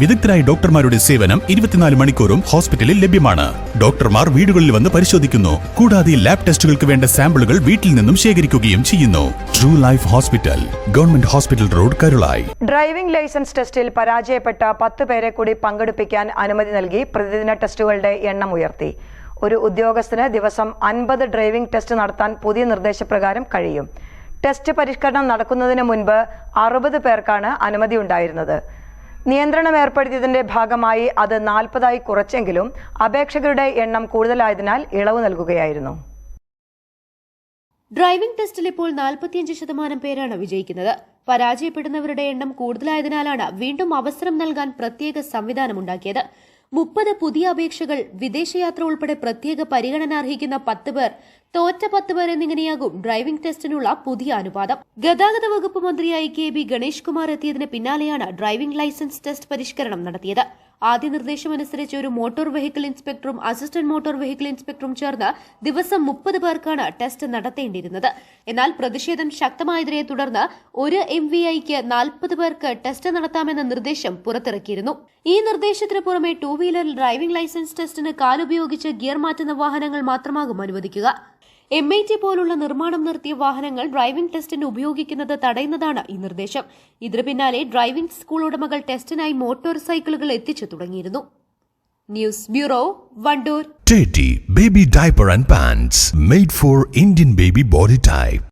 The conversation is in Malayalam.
വിദഗ്ധരായ ഡോക്ടർമാരുടെ സേവനം ഇരുപത്തിനാല് മണിക്കൂറും ഹോസ്പിറ്റലിൽ ലഭ്യമാണ്. ഡോക്ടർമാർ വീടുകളിൽ വന്ന് പരിശോധിക്കുന്നു. കൂടാതെ ലാബ് ടെസ്റ്റുകൾക്ക് വേണ്ട സാമ്പിളുകൾ വീട്ടിൽ നിന്നും ശേഖരിക്കുകയും ചെയ്യുന്നു. True life hospital government hospital road Karulayi driving licence ടെസ്റ്റിൽ പരാജയപ്പെട്ട പത്ത് പേരെ കൂടി പങ്കെടുപ്പിക്കാൻ അനുമതി നൽകി പ്രതിദിന ടെസ്റ്റുകളുടെ എണ്ണം ഉയർത്തി. ഒരു ഉദ്യോഗസ്ഥന് ദിവസം അൻപത് ഡ്രൈവിംഗ് ടെസ്റ്റ് നടത്താൻ പുതിയ നിർദ്ദേശപ്രകാരം കഴിയും. ടെസ്റ്റ് പരിഷ്കരണം നടക്കുന്നതിന് മുൻപ് അറുപത് പേർക്കാണ് അനുമതി ഉണ്ടായിരുന്നത്. നിയന്ത്രണം ഏർപ്പെടുത്തിയതിന്റെ ഭാഗമായി അത് നാൽപ്പതായി കുറച്ചെങ്കിലും അപേക്ഷകരുടെ എണ്ണം കൂടുതലായതിനാൽ ഇളവ് നൽകുകയായിരുന്നു. ഡ്രൈവിംഗ് ടെസ്റ്റിൽ ഇപ്പോൾ നാൽപ്പത്തിയഞ്ച് ശതമാനം പേരാണ് വിജയിക്കുന്നത്. പരാജയപ്പെടുന്നവരുടെ എണ്ണം കൂടുതലായതിനാലാണ് വീണ്ടും അവസരം നൽകാൻ പ്രത്യേക സംവിധാനമുണ്ടാക്കിയത്. മുപ്പത് പുതിയ അപേക്ഷകൾ വിദേശയാത്ര ഉൾപ്പെടെ പ്രത്യേക പരിഗണന അർഹിക്കുന്ന പത്ത് പേർ തോറ്റ പത്ത് പേർ എന്നിങ്ങനെയാകും ഡ്രൈവിംഗ് ടെസ്റ്റിനുള്ള പുതിയ അനുപാതം. ഗതാഗത വകുപ്പ് മന്ത്രിയായി കെ ബി ഗണേഷ് കുമാർ എത്തിയതിന് പിന്നാലെയാണ് ഡ്രൈവിംഗ് ലൈസൻസ് ടെസ്റ്റ് പരിഷ്കരണം നടത്തിയത്. ആദ്യ നിർദ്ദേശമനുസരിച്ച് ഒരു മോട്ടോർ വെഹിക്കിൾ ഇൻസ്പെക്ടറും അസിസ്റ്റന്റ് മോട്ടോർ വെഹിക്കിൾ ഇൻസ്പെക്ടറും ചേർന്ന് ദിവസം മുപ്പത് പേർക്കാണ് ടെസ്റ്റ് നടത്തേണ്ടിയിരുന്നത്. എന്നാൽ പ്രതിഷേധം ശക്തമായതിനെ തുടർന്ന് ഒരു എം വി ഐക്ക് നാൽപ്പത് പേർക്ക് ടെസ്റ്റ് നടത്താമെന്ന നിർദ്ദേശം പുറത്തിറക്കിയിരുന്നു. ഈ നിർദ്ദേശത്തിന് പുറമെ ടൂ വീലർ ഡ്രൈവിംഗ് ലൈസൻസ് ടെസ്റ്റിന് കാലുപയോഗിച്ച് ഗിയർ മാറ്റുന്ന വാഹനങ്ങൾ മാത്രമാകും അനുവദിക്കുക. എം ഐ ടി പോലുള്ള നിർമ്മാണം നിർത്തിയ വാഹനങ്ങൾ ഡ്രൈവിംഗ് ടെസ്റ്റിന് ഉപയോഗിക്കുന്നത് തടയുന്നതാണ് ഈ നിർദ്ദേശം. ഇതിനു പിന്നാലെ ഡ്രൈവിംഗ് സ്കൂൾ ഉടമകൾ ടെസ്റ്റിനായി മോട്ടോർ സൈക്കിളുകൾ എത്തിച്ചു തുടങ്ങിയിരുന്നു. News bureau Wandoor. Baby diaper and pants made for Indian baby body type.